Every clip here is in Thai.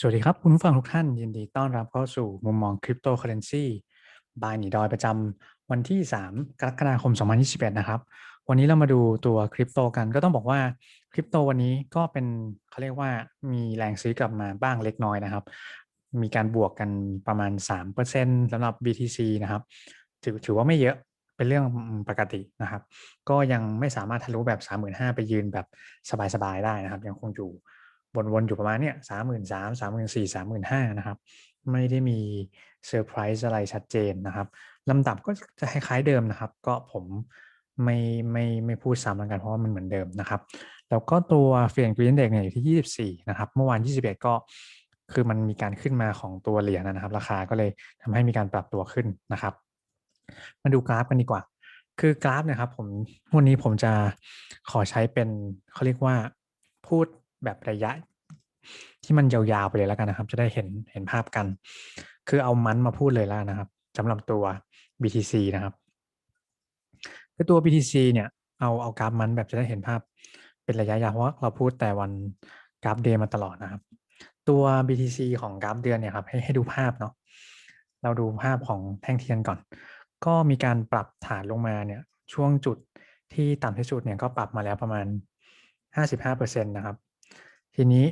สวัสดีครับ คุณผู้ฟังทุกท่าน ยินดีต้อนรับเข้าสู่มุมมอง Cryptocurrency บายหนีดอยประจำวันที่ 3 กรกฎาคม 2021 นะครับ วันนี้เรามาดูตัวคริปโตกันก็ต้องบอกว่าคริปโตวันนี้ก็เป็นเขาเรียกว่ามีแรงซื้อกลับมาบ้างเล็กน้อยนะครับ มีการบวกกันประมาณ 3%สำหรับ BTC นะครับ ถือถือว่าไม่เยอะเป็นเรื่องปกตินะครับ ก็ยังไม่สามารถทะลุแบบ 35,000ไปยืนแบบสบายๆได้นะครับ ยังคงอยู่ วนๆอยู่ประมาณเนี้ย33,000 34,000 35,000นสี่สามหมื่นห้านะครับ ไม่ได้มีเซอร์ไพรส์อะไรชัดเจนนะครับลำดับก็จะคล้ายๆเดิมนะครับ ก็ผมไม่ไม่ไม่พูดซ้ำแล้วกันเพราะว่ามันเหมือนเดิมนะครับ แล้วก็ตัว Fear and Greed Index เนี่ยอยู่ที่ 24 นะครับ เมื่อวาน 21 ก็คือมันมีการขึ้นมาของตัวเหรียญนะครับ ราคาก็เลยทำให้มีการปรับตัวขึ้นนะครับ มาดูกราฟกันดีกว่า คือกราฟนี่ยครับผมวันนี้ผมจะขอใช้เป็นเขาเรียกว่าพูด แบบระยะ ที่มันยาวๆไปเลยแล้วกันนะครับ จะได้เห็นเห็นภาพกัน คือเอามันมาพูดเลยแล้วนะครับสำหรับตัว BTC นะครับคือตัว BTC เนี่ยเอาเอากราฟมันแบบจะได้เห็นภาพเป็นระยะยาวเพราะเราพูดแต่วันกราฟ Day มาตลอดนะครับ ตัว BTC ของกราฟเดือนเนี่ยครับให้ให้ดูภาพเนาะเราดูภาพของแท่งเทียนก่อน ก็มีการปรับฐานลงมาเนี่ยช่วงจุดที่ต่ำที่สุดเนี่ยก็ปรับมาแล้วประมาณ 55%นะครับ ทีนี้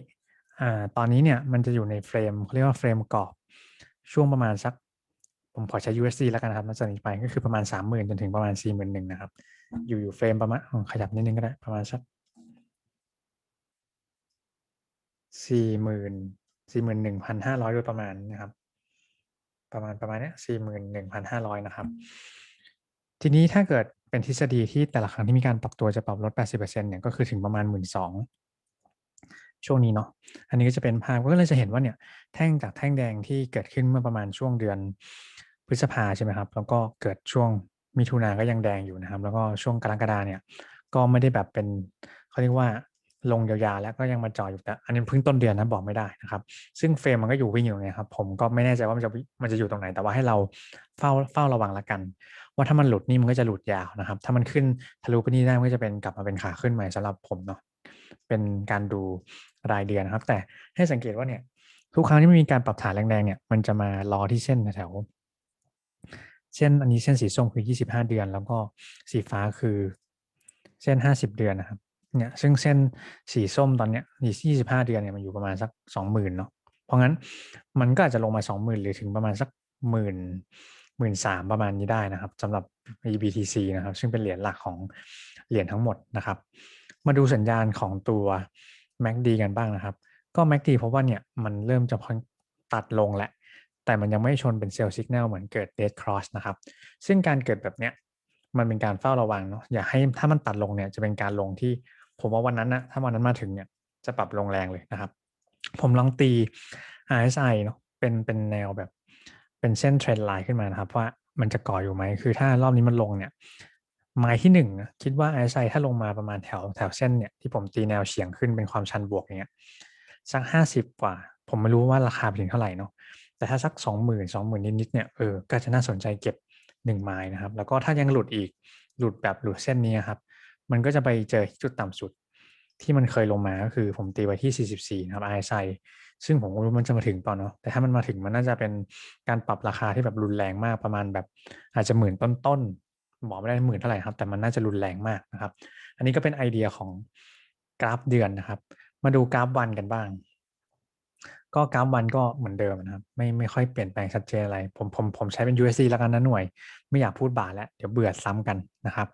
อตอนนี้เนี่ยมันจะอยู่ในเฟรมเขาเรียกว่าเฟรมกรอบช่วงประมาณสัก ผมขอใช้ USD แล้วกันนะครับนับจากนี้ไปก็คือประมาณ 30,000 จนถึงประมาณ 41,000นะครับ อยู่อยู่เฟรมประมาณขยับนิดนึงก็ได้ ประมาณสัก 40,000 41,500 โดยประมาณนะครับ ประมาณประมาณเนี้ย41,500 นะครับ ทีนี้ถ้าเกิดเป็นทฤษฎีที่แต่ละครั้งที่มีการปรับตัวจะปรับลด 80%เนี่ยก็คือถึงประมาณ 12,000 ช่วงนี้เนาะอันนี้ก็จะเป็นภาพก็เลยจะเห็นว่าเนี่ยแท่งจากแท่งแดงที่เกิดขึ้นเมื่อประมาณช่วงเดือนพฤษภาใช่ไหมครับ แล้วก็เกิดช่วงมิถุนาก็ยังแดงอยู่นะครับ แล้วก็ช่วงกรกฎาเนี่ย ก็ไม่ได้แบบเป็นเขาเรียกว่าลงยาวๆแล้วก็ยังมาจ่ออยู่แต่อันนี้เพิ่งต้นเดือนนะบอกไม่ได้นะครับ ซึ่งเฟรมมันก็อยู่วิ่งอยู่ตรงเนี้ยครับ ผมก็ไม่แน่ใจว่ามันจะมันจะอยู่ตรงไหน แต่ว่าให้เราเฝ้าเฝ้าระวังล้วกัน ว่าถ้ามันหลุดนี่มันก็จะหลุดยาวนะครับ ถ้ามันขึ้นทะลุไปนี่ได้มันก็จะเป็นกลับมาเป็นขาขึ้นใหม่สำหรับผมเนาะ เป็นการดูรายเดือนนะครับ แต่ให้สังเกตว่าเนี่ย ทุกครั้งที่มีการปรับฐานแรงๆเนี่ย มันจะมารอที่เส้นแถวเส้นอันนี้เส้นสีส้มคือ 25 เดือน แล้วก็สีฟ้าคือเส้น 50 เดือนนะครับเนี่ยซึ่งเส้นสีส้มตอนเนี้ยยี่25เดือนเนี่ยมันอยู่ประมาณสัก20,000เนาะเพราะงั้นมันก็อาจจะลงมา20,000หรือถึงประมาณสัก10,000 13,000ประมาณนี้ได้นะครับสำหรับ eBTC นะครับ ซึ่งเป็นเหรียญหลักของเหรียญทั้งหมดนะครับ มาดูสัญญาณของตัว MACD กันบ้างนะครับ ก็ MACD พบว่าเนี่ยมันเริ่มจะค่อนตัดลงแหล้วแต่มันยังไม่ชนเป็น Sell Signal เหมือนเกิด Dead Cross นะครับ ซึ่งการเกิดแบบเนี้ยมันเป็นการเฝ้าระวังเนาะอย่าให้ถ้ามันตัดลงเนี่ยจะเป็นการลงที่ผมว่าวันนั้นนะถ้าวันนั้นมาถึงเนี่ยจะปรับลงแรงเลยนะครับ ผมลองตี RSI เนาะเป็นเป็นแนวแบบเป็นเส้น Trend Line ขึ้นมานะครับ ว่ามันจะก่ออยู่ไหมคือถ้ารอบนี้มันลงเนี่ย ไม้ที่1นะคิดว่า RSI ถ้าลงมาประมาณแถวแถวเส้นเนี่ยที่ผมตีแนวเฉียงขึ้นเป็นความชันบวกอย่างเงี้ยสัก50กว่า ผมไม่รู้ว่าราคาถึงเท่าไหร่เนาะแต่ถ้าสัก20,000 20,000นิดๆเนี่ยเออก็จะน่าสนใจเก็บ1ไม้นะครับ แล้วก็ถ้ายังหลุดอีกหลุดแบบหลุดเส้นนี้ครับ มันก็จะไปเจอจุดต่ำสุดที่มันเคยลงมาก็คือผมตีไว้ที่ 44 นะครับ RSI ซึ่งผมไม่รู้มันจะมาถึงเปล่าเนาะแต่ถ้ามันมาถึงมันน่าจะเป็นการปรับราคาที่แบบรุนแรงมากประมาณแบบอาจจะหมื่นต้น ๆบอไม่ได้หมื่นเท่าไหร่ครับ แต่มันน่าจะรุนแรงมากนะครับ อันนี้ก็เป็นไอเดียของกราฟเดือนนะครับ มาดูกราฟวันกันบ้าง ก็กราฟวันก็เหมือนเดิมนะครับ ไม่ไม่ค่อยเปลี่ยนแปลงชัดเจนอะไร ผมผมผมใช้เป็น USD แล้วกันนะหน่วย ไม่อยากพูดบาทแล้วเดี๋ยวเบื่อซ้ำกันนะครับ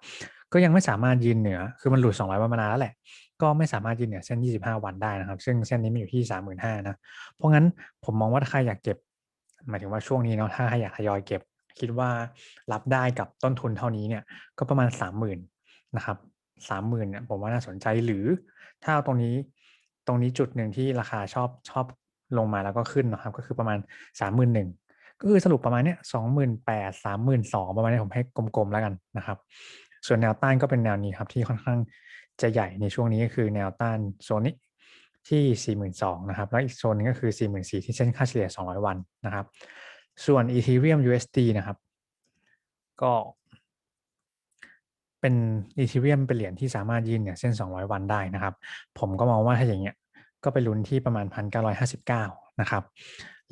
ก็ยังไม่สามารถยืนเหนือ คือมันหลุด 200 วันมานานแล้วแหละก็ไม่สามารถยืนเหนือเส้น 25 วันได้นะครับ ซึ่งเส้นนี้มันอยู่ที่ 35,000นะ เพราะงั้นผมมองว่าถ้าใครอยากเก็บ หมายถึงว่าช่วงนี้เนาะ ถ้าใครอยากทยอยเก็บ คิดว่ารับได้กับต้นทุนเท่านี้เนี่ยก็ประมาณ 30,000นะครับ30,000เนี่ยผมว่าน่าสนใจหรือถ้าเอาตรงนี้ตรงนี้จุดหนึ่งที่ราคาชอบชอบลงมาแล้วก็ขึ้นนะครับ ก็คือประมาณ31,000ก็คือสรุปประมาณเนี้ย28,000 32,000ประมาณนี้ผมให้กลมๆแล้วกันนะครับ ส่วนแนวต้านก็เป็นแนวนี้ครับที่ค่อนข้างจะใหญ่ในช่วงนี้ก็คือแนวต้านโซนนี้ที่42,000นะครับ แล้วอีกโซนหนึ่งก็คือ44,000ที่เส้นค่าเฉลี่ย200วันนะครับ ส่วน Ethereum USD นะครับ ก็เป็น Ethereum เป็นเหรียญที่สามารถยืนเหนือเส้น 200 วันได้นะครับ ผมก็มองว่าถ้าอย่างเงี้ยก็ไปลุ้นที่ประมาณ 1,959 นะครับ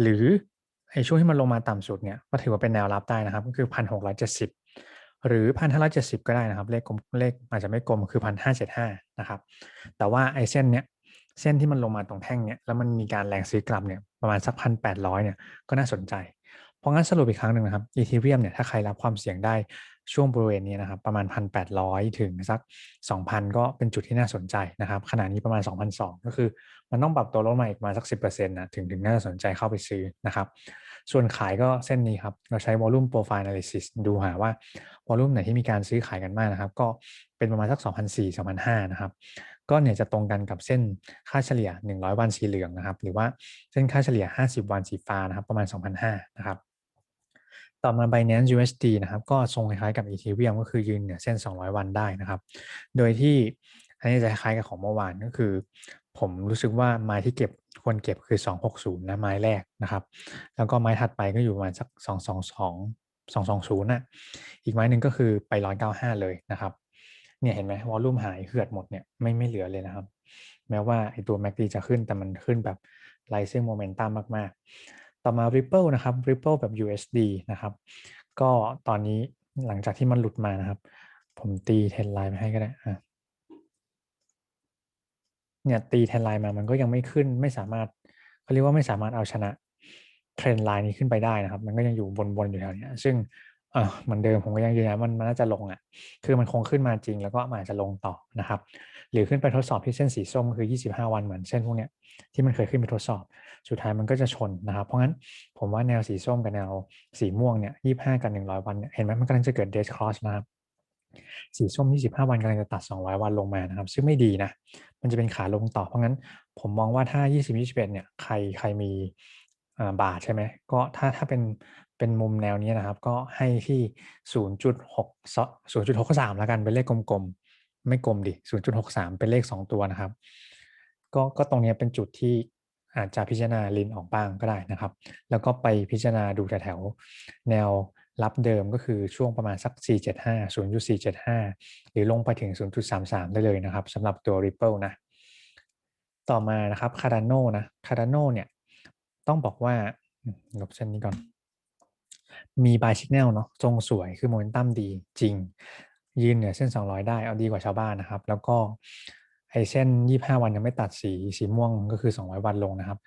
หรือไอ้ช่วงที่มันลงมาต่ำสุดเนี่ยก็ถือว่าเป็นแนวรับได้นะครับ ก็คือพันหกร้อยเจ็ดสิบหรือพันห้าร้อยเจ็ดสิบก็ได้นะครับ เลขกลมเลขอาจจะไม่กลมคือพันห้าเจ็ดห้านะครับ แต่ว่าไอ้เส้นเนี้ยเส้นที่มันลงมาตรงแท่งเนี้ยแล้วมันมีการแรงซื้อกลับเนี่ยประมาณสักพันแปดร้อยเนี่ยก็น่าสนใจ เพราะงั้นสรุปอีกครั้งหนึ่งนะครับอีเทเรียมเนี่ยถ้าใครรับความเสี่ยงได้ช่วงบริเวณนี้นะครับประมาณ 1,800 ถึงสัก 2,000 ก็เป็นจุดที่น่าสนใจนะครับขณะนี้ประมาณ2,200ก็คือ มันต้องปรับตัวลดมาอีกประมาณสัก 10%นะถึงถึงน่าสนใจเข้าไปซื้อนะครับ ส่วนขายก็เส้นนี้ครับ เราใช้ volume profile analysis ดูหาว่า volume ไหนที่มีการซื้อขายกันมากนะครับ ก็เป็นประมาณสัก2,400 2,500นะครับก็เนี่ยจะตรงกันกับเส้นค่าเฉลี่ย 100 วันสีเหลืองนะครับหรือว่าเส้นค่าเฉลี่ย 50 วันสีฟ้านะครับประมาณ2,500นะครับ ต่อมา Binance USD นะครับก็ทรงคล้ายๆกับ Ethereum ก็คือยืนเหนือเส้น 200 วันได้นะครับ โดยที่อันนี้จะคล้ายกับของเมื่อวานก็คือ ผมรู้สึกว่าไม้ที่เก็บควรเก็บคือ 260 นะไม้แรกนะครับ แล้วก็ไม้ถัดไปก็อยู่ประมาณสัก 222 220นะอีกไม้หนึ่งก็คือไป 195 เลยนะครับเนี่ยเห็นไหมวอลลุ่มหายเหือดหมดเนี่ยไม่ไม่เหลือเลยนะครับ แม้ว่าไอตัว MACD จะขึ้นแต่มันขึ้นแบบไ i เซ n โมเมนตัมมากๆ ต่อมา Ripple นะครับ Ripple แบบ USD นะครับ ก็ตอนนี้หลังจากที่มันหลุดมานะครับ ผมตีเทนไลน์ไปให้ก็ได้อะเนี่ยตีเทนไลน์มามันก็ยังไม่ขึ้นไม่สามารถเขาเรียกว่าไม่สามารถเอาชนะเทรนไลน์นี้ขึ้นไปได้นะครับ มันก็ยังอยู่บนๆอยู่แถวนี้ซึ่งอ่เหมือนเดิมผมก็ยังยืนยันมันมันน่าจะลงอะ คือมันคงขึ้นมาจริงแล้วก็อาจจะลงต่อนะครับ หรือขึ้นไปทดสอบที่เส้นสีส้มคือ 25 วันเหมือนเส้นพวกเนี้ยที่มันเคยขึ้นไปทดสอบ สุดท้ายมันก็จะชนนะครับ เพราะงั้นผมว่าแนวสีส้มกับแนวสีม่วงเนี่ย25กับ100วันเนี่ยเห็นไหมมันกำลังจะเกิดเดชครอสนะครับสีส้ม 25 วันกำลังจะตัด 200 วันลงมานะครับ ซึ่งไม่ดีนะ มันจะเป็นขาลงต่อ เพราะงั้นผมมองว่าถ้า 20 21 เนี่ย ใครใครมีบาทใช่ไหม ก็ถ้าถ้าเป็นเป็นมุมแนวนี้นะครับ ก็ให้ที่ 0.6 0.63 แล้วกัน เป็นเลขกลมๆ ไม่กลมดิ 0.63 เป็นเลข 2 ตัวนะครับ ก็ก็ตรงนี้เป็นจุดที่ อาจจะพิจารณาลินออกบ้างก็ได้นะครับ แล้วก็ไปพิจารณาดูแถวแนวรับเดิมก็คือช่วงประมาณสัก 475 0.475 หรือลงไปถึง 0.33 ได้เลยนะครับสำหรับตัว Ripple นะ ต่อมานะครับ Cardano นะ Cardano เนี่ย ต้องบอกว่าลบเส้นนี้ก่อน มี buy signal เนาะทรงสวยคือโมเมนตัมดีจริง ยืนเหนือเส้น 200 ได้เอาดีกว่าชาวบ้านนะครับ แล้วก็ ไอเส้น 25 วันยังไม่ตัดสีสีม่วงก็คือ 200 วันลงนะครับ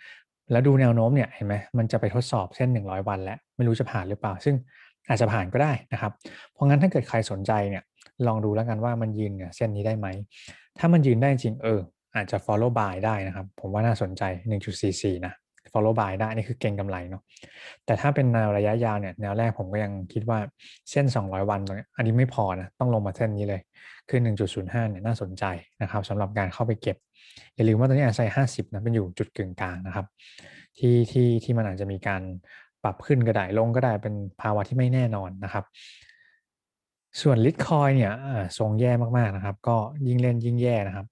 แล้วดูแนวโน้มเนี่ยเห็นไหมมันจะไปทดสอบเส้น 100 วันแล้วไม่รู้จะผ่านหรือเปล่า ซึ่งอาจจะผ่านก็ได้นะครับ เพราะงั้นถ้าเกิดใครสนใจเนี่ยลองดูแล้วกันว่ามันยืนเนี่ยเส้นนี้ได้ไหม ถ้ามันยืนได้จริงเอออาจจะ follow by ได้นะครับ ผมว่าน่าสนใจ 1.44 นะ follow buy ได้นี่คือเก่งกำไรเนาะแต่ถ้าเป็นแนวระยะยาวเนี่ยแนวแรกผมก็ยังคิดว่าเส้น 200 วันตรงนี้อันนี้ไม่พอนะต้องลงมาเส้นนี้เลยคือ 1.05เนี่ยน่าสนใจนะครับสำหรับการเข้าไปเก็บ อย่าลืมว่าตอนนี้อาศัย50นะเป็นอยู่จุดกึ่งกลางนะครับ ที่ที่ที่มันอาจจะมีการปรับขึ้นก็ได้ลงก็ได้เป็นภาวะที่ไม่แน่นอนนะครับส่วนลิทคอยเนี่ยทรงแย่มากๆนะครับ ก็ยิ่งเล่นยิ่งแย่นะครับ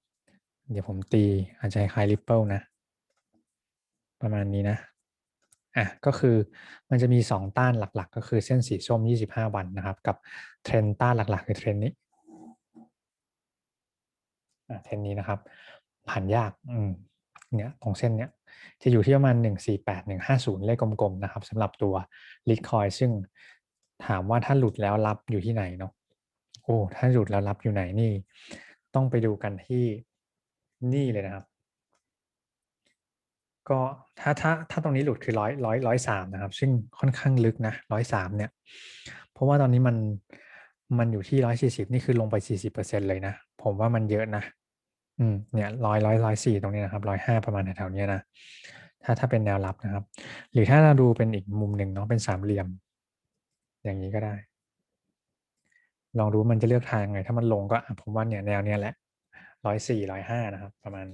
เดี๋ยวผมตีอาจจะคล้ายริปเปิลนะ ประมาณนี้นะอะก็คือมันจะมี 2 ต้านหลักๆ ก็คือเส้นสีส้ม 25 วันนะครับ กับเทรนต้านหลักๆ คือเทรนนี้อะเทรนนี้นะครับ ผ่านยากอืมเนี่ยตรงเส้นเนี้ยจะอยู่ที่ประมาณ 148 150 เลขกลมๆนะครับสำหรับตัวลิทคอยซึ่งถามว่าถ้าหลุดแล้วรับอยู่ที่ไหนเนาะโอ้ถ้าหลุดแล้วรับอยู่ไหนนี่ ต้องไปดูกันที่นี่เลยนะครับ ก็ถ้าถ้าถ้าตรงนี้หลุดคือร้อยร้อยร้อยสามนะครับ ซึ่งค่อนข้างลึกนะร้อยสามเนี่ย เพราะว่าตอนนี้มันมันอยู่ที่ร้อยสี่สิบนี่คือลงไปสี่สิบเปอร์เซ็นเลยนะ ผมว่ามันเยอะนะ อืมเนี่ยร้อยร้อยร้อยสี่ตรงนี้นะครับร้อยห้าประมาณแถวๆนี้นะถ้าถ้าเป็นแนวรับนะครับ หรือถ้าเราดูเป็นอีกมุมหนึ่งเนาะเป็นสามเหลี่ยม อย่างนี้ก็ได้ ลองดูมันจะเลือกทางไง ถ้ามันลงก็ผมว่าเนี่ยแนวเนี้ยแหละร้อยสี่ร้อยห้านะครับ ประมาณ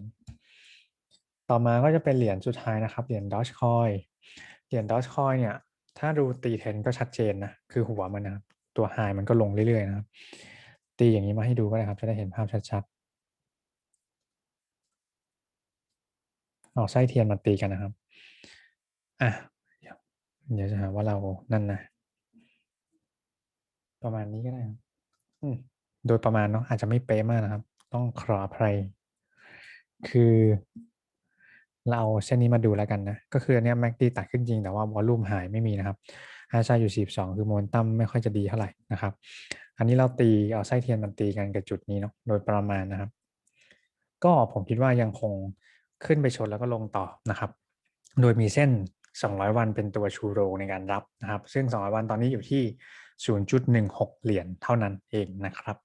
ต่อมาก็จะเป็นเหรียญสุดท้ายนะครับ เหรียญดอชคอยเหรียญดอชคอยเนี่ย ถ้าดูตีเทนก็ชัดเจนนะ คือหัวมันนะตัวไฮมันก็ลงเรื่อยๆนะครับ ตีอย่างนี้มาให้ดูก็ได้ครับ จะได้เห็นภาพชัดๆเอาไส้เทียนมาตีกันนะครับ อะ เดี๋ยวจะหาว่าเรานั่นนะ ประมาณนี้ก็ได้ครับโดยประมาณเนาะอาจจะไม่เป๊ะมากนะครับ ต้องขออภัยคือ เราเอาเส้นนี้มาดูแล้วกันนะ ก็คืออันนี้ย MACD ตัดขึ้นจริงแต่ว่าวอลลุ่มหายไม่มีนะครับ RSI อยู่ 42 คือโมเมนตัมไม่ค่อยจะดีเท่าไหร่นะครับ อันนี้เราตีเอาไส้เทียนมันตีกันกับจุดนี้เนาะโดยประมาณนะครับ ก็ผมคิดว่ายังคงขึ้นไปชนแล้วก็ลงต่อนะครับ โดยมีเส้น 200 วันเป็นตัวชูโรงในการรับนะครับ ซึ่ง 200 วันตอนนี้อยู่ที่ 0.16 เหรียญเท่านั้นเองนะครับ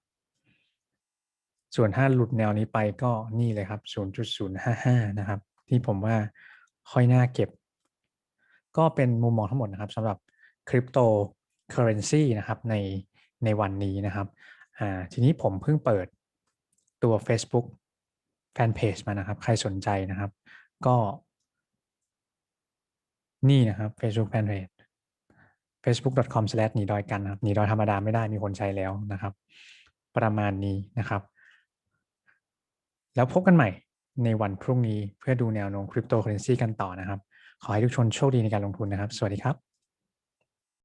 ส่วนถ้าหลุดแนวนี้ไปก็นี่เลยครับ 0.055 นะครับ ที่ผมว่าค่อยน่าเก็บ ก็เป็นมุมมองทั้งหมดนะครับสำหรับคริปโตเคอเรนซีนะครับในในวันนี้นะครับอ่าทีนี้ผมเพิ่งเปิดตัว Facebook Fanpage มานะครับ ใครสนใจนะครับ ก็ นี่นะครับ Facebook Fanpage facebook.com/slash หนีดอยกันนะครับหนีดอยธรรมดาไม่ได้มีคนใช้แล้วนะครับ ประมาณนี้นะครับ แล้วพบกันใหม่ ในวันพรุ่งนี้เพื่อดูแนวโน้มคริปโตเคอเรนซีกันต่อนะครับ ขอให้ทุกชนโชคดีในการลงทุนนะครับ สวัสดีครับ